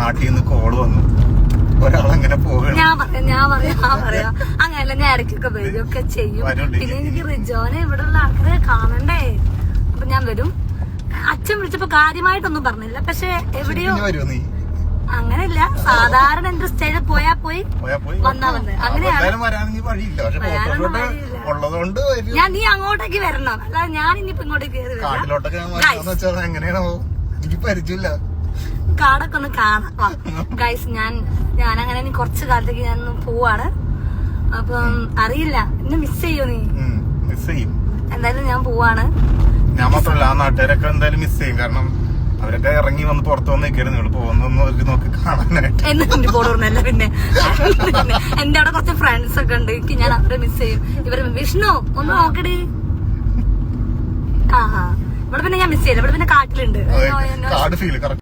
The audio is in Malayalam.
നാട്ടിൽ നിന്ന് കോൾ വന്നു. ഒരാളങ്ങനെ പോകണം ഞാൻ പറയാം ഞാൻ പറയാം ഞാൻ പറയാം. അങ്ങനെയല്ല ഞാൻ ഇടയ്ക്കൊക്കെ വരികയൊക്കെ ഒക്കെ ചെയ്യും. പിന്നെ എനിക്ക് റിജോനെ ഇവിടെ ഉള്ള ആൾക്കാരെ കാണണ്ടേ? അപ്പൊ ഞാൻ വരും. അച്ഛൻ വിളിച്ചപ്പോ കാര്യമായിട്ടൊന്നും പറഞ്ഞില്ല. പക്ഷെ എവിടെയോ അങ്ങനെയല്ല സാധാരണ എന്റെ സ്റ്റേജിൽ പോയാ പോയി. വന്നാ വന്ന്. അങ്ങനെയാണ്. ഞാൻ നീ അങ്ങോട്ടേക്ക് വരണം. അല്ലാതെ ഞാൻ ഇനിയിപ്പോ ഇങ്ങോട്ടേക്ക് കയറി വരാം എനിക്ക് പരിചയമില്ല. കാടൊക്കെ ഒന്ന് കാണാം. ഗൈസ് ഞാൻ ഞാൻ അങ്ങനെ കുറച്ച് കാലത്തേക്ക് ഞാൻ പോവാണ്. അപ്പം അറിയില്ല. ഇന്ന് മിസ് ചെയ്യോ നീ? മിസ് ചെയ്യും. എന്തായാലും ഞാൻ പോവാണ്. ഞാൻ മാത്രമല്ല ആ നാട്ടുകാരൊക്കെ എന്തായാലും മിസ് ചെയ്യും. കാരണം അവരൊക്കെ ഇറങ്ങി വന്ന് പുറത്തു വന്ന് നിൽക്കരുത് നിങ്ങൾ പോകുന്നൊന്നും അവർക്ക് നോക്കി കാണാനായിട്ട്. എന്ന് പിന്നെ. എന്റെ അവിടെ കുറച്ച് ഫ്രണ്ട്സ് ഒക്കെ ഉണ്ട്. എനിക്ക് ഞാൻ അവരെ മിസ് ചെയ്യും. ഇവർ വിഷ്ണു ഒന്ന് നോക്കടി. ആ. ഇവിടെ പിന്നെ ഞാൻ മിസ് ചെയ്യില്ല. ഇവിടെ പിന്നെ കാട്ടിലുണ്ട്. കാട് ഫീൽ